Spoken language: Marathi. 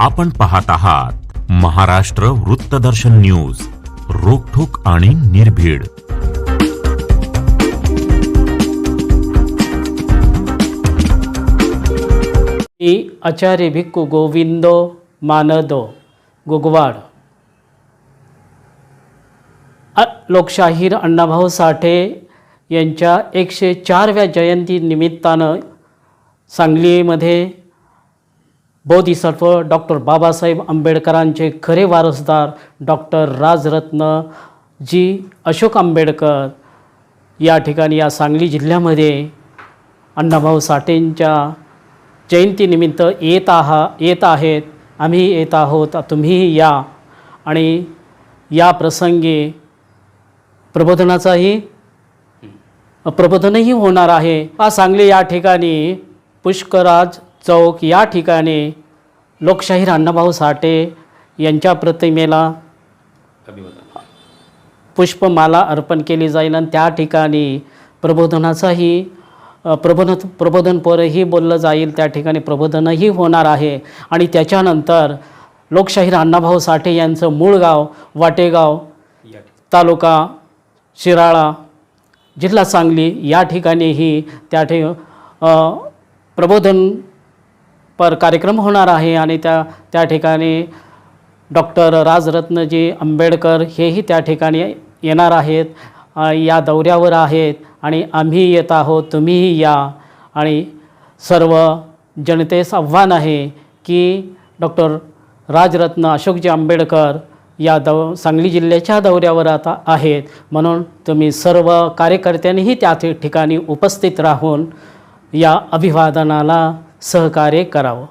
आपण पाहत आहात महाराष्ट्र वृत्तदर्शन न्यूज रोखोक आणि निर्भीड. मी आचार्य भिक्खू गोविंदो मानदो गुगवाड. लोकशाहीर अण्णाभाऊ साठे यांच्या एकशे चारव्या जयंती निमित्तानं सांगलीमध्ये बोधिसत्व डॉक्टर बाबासाहेब आंबेडकरांचे खरे वारसदार डॉक्टर राजरत्न जी अशोक आंबेडकर या ठिकाणी या सांगली जिल्ह्यामध्ये अण्णाभाऊ साठेंच्या जयंतीनिमित्त येत आहा येत आहेत. आम्ही येत आहोत. तुम्हीही या. आणि या प्रसंगी प्रबोधनाचाही प्रबोधनही होणार आहे. हा सांगली या ठिकाणी पुष्कराज चौक या ठिकाणी लोकशाहीर अण्णाभाऊ साठे यांच्या प्रतिमेला पुष्पमाला अर्पण केली जाईल आणि त्या ठिकाणी प्रबोधनाचाही प्रबोधन प्रबोधनपरही बोललं जाईल. त्या ठिकाणी प्रबोधनही होणार आहे. आणि त्याच्यानंतर लोकशाहीर अण्णाभाऊ साठे यांचं मूळ गाव वाटेगाव तालुका शिराळा जिल्हा सांगली या ठिकाणीही त्या ठि प्रबोधन पर कार्यक्रम होणार आहे आणि त्या त्या ठिकाणी डॉक्टर राजरत्नजी आंबेडकर हेही त्या ठिकाणी येणार आहेत या दौऱ्यावर आहेत आणि आम्ही येत आहोत तुम्हीही या. आणि सर्व जनतेस आव्हान आहे की डॉक्टर राजरत्न अशोकजी आंबेडकर या दौ सांगली जिल्ह्याच्या दौऱ्यावर आता आहेत. म्हणून तुम्ही सर्व कार्यकर्त्यांनीही त्या ठिकाणी उपस्थित राहून या अभिवादनाला सहकार्य करावं.